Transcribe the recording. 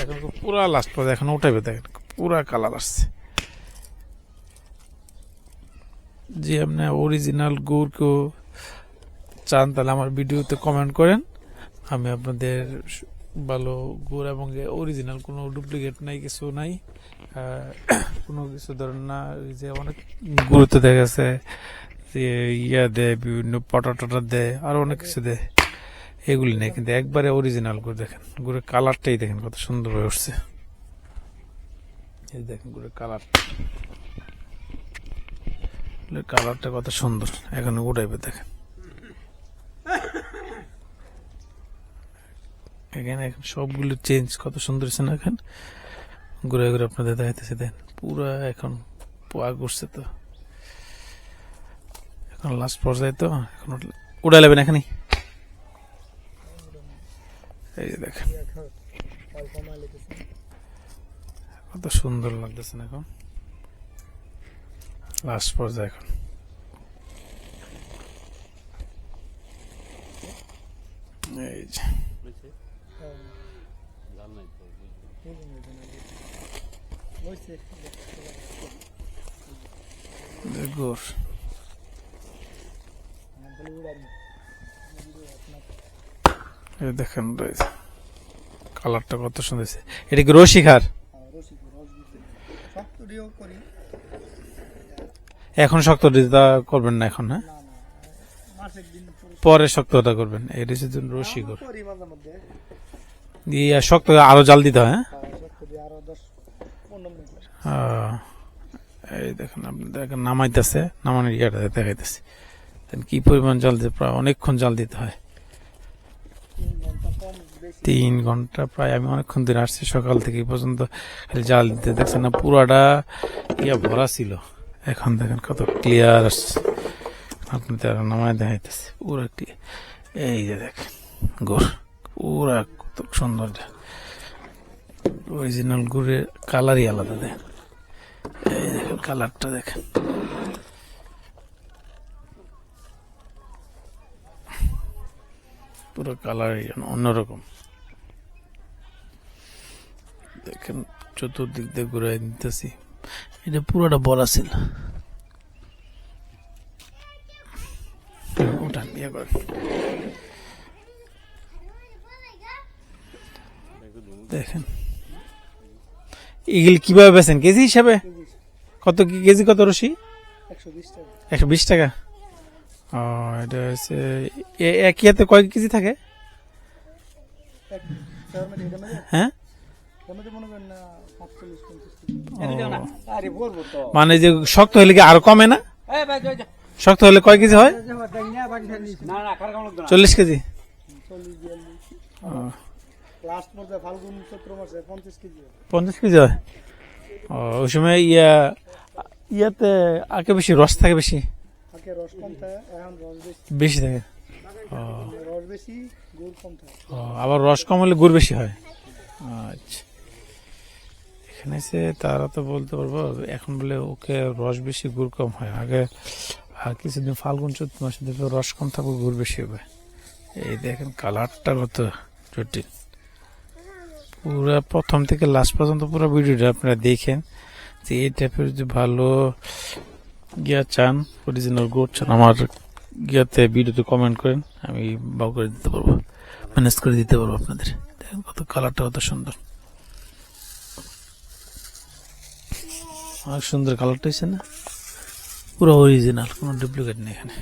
এখন পুরা লাস্ট পর্যায়ে এখন উঠাইবে, দেখেন, পুরা কালার আসছে। যে আপনি অরিজিনাল গুড় কেউ চান, তাহলে আমার ভিডিওতে কমেন্ট করেন। আমি আপনাদের ভালো গুড় এবং অরিজিনাল কোনো ডুপ্লিকেট নাই, কিছু নাই। কোনো কিছু ধরেন না যে অনেক গুরুত্ব দেখা যে ইয়া দেয়, বিভিন্ন পটা টটা দেয়, আরও অনেক কিছু দেয়। এগুলি নেই, কিন্তু একবারে অরিজিনাল করে দেখেন। গুড়ের কালারটাই দেখেন কত সুন্দর হয়ে উঠছে। এই দেখেন গুড়ের কালার কালারটা কত সুন্দর। এখন উঠাইবে দেখেন। এখানে এখন সবগুলো চেঞ্জ কত সুন্দর হচ্ছে না এখন? ঘুরে ঘুরে আপনাদের দেখাইতেছে দেন পুরা এখন পোয়া করছে তো। এখন লাস্ট পর্যায়ে তো, এখন উড়াই নেবেন এখানে এই যে দেখেন। কত সুন্দর লাগতেছে এখন? লাস্ট পর্যায়ে এখন। এই যে। এই দেখেন কালারটা কত সুন্দর এটা কি রসি খার সবটুডিও করি এখন শক্ত করবেন না এখন হ্যাঁ? পুরো শক্তটা করবেন। এটা হচ্ছে রসি গুড় করি মাঝে মধ্যে দিয়ে শক্ত আরও জাল দিতে হয় হ্যাঁ? এই দেখেন আপনি দেখেন, নামাইতেছে, নামানোর ইয়েটা দেখাইতেছে। কি পরিমাণ জল দিতে অনেকক্ষণ জল দিতে হয়। তিন ঘণ্টা প্রায়। আমি অনেকক্ষণ দিন আসছি সকাল থেকে পর্যন্ত। জাল দিতে দেখছেন না, পুরাটা ইয়া ভরা ছিল। এখন দেখেন কত ক্লিয়ার আসছে। আপনি তারা নামায় দেখাইতেছে। পুরা। এই যে দেখেন, গুড়। পুরা কত সুন্দর অরিজিনাল গুড়ের কালারই আলাদা দেখেন। এই দেখেন কালারটা দেখেন। পুরো কালারই অন্যরকম। দেখেন চতুর্দিক দিয়ে ঘুরাই নিতেছি। এটা পুরোটা বলা ছিল উঠান ইয়ে করেন দেখেন। এগুলি কীভাবে বেছেন কেজি হিসাবে? কত কি কেজি কত রশি? একশো বিশ টাকা? ও, এটা হচ্ছে এক ইয়াতে কয় কেজি থাকে? হ্যাঁ? মনে যে শক্ত হলে কি আরও কমে না? শক্ত হলে কয় কেজি হয়? চল্লিশ কেজি? হয়। পঞ্চাশ কেজি হয়? ও, ওই সময় ইয়া, ইয়াতে আগে বেশি, রস থাকে বেশি? আগে রস কম থাকে এখন রস বেশি। বেশি থাকে? রস বেশি গুড় কম থাকে। আবার রস কম হলে গুড় বেশি হয়? আচ্ছা। এখানে এসে তারা তো বলতে পারব এখন বলে ওকে রস বেশি গুড় কম হয়। আগে আর কিছুদিন ফাল্গুন চৈত্র মাসে দেখবে রস কম থাকবে গুড় বেশি হবে। এই দেখেন কালারটা কত জটিল। পুরো প্রথম থেকে লাস্ট পর্যন্ত পুরো ভিডিওটা আপনারা দেখেন যে এই টাইপের যদি ভালো গিয়া চান অরিজিনাল গুড় চান, আমার গিয়াতে ভিডিওতে কমেন্ট করেন, আমি বাউ করে দিতে পারব ম্যানেজ করে দিতে পারব আপনাদের। দেখেন কত কালারটা কত সুন্দর। অনেক সুন্দর কালারটা হয়েছে না, পুরো অরিজিনাল কোনো ডুপ্লিকেট নেই এখানে।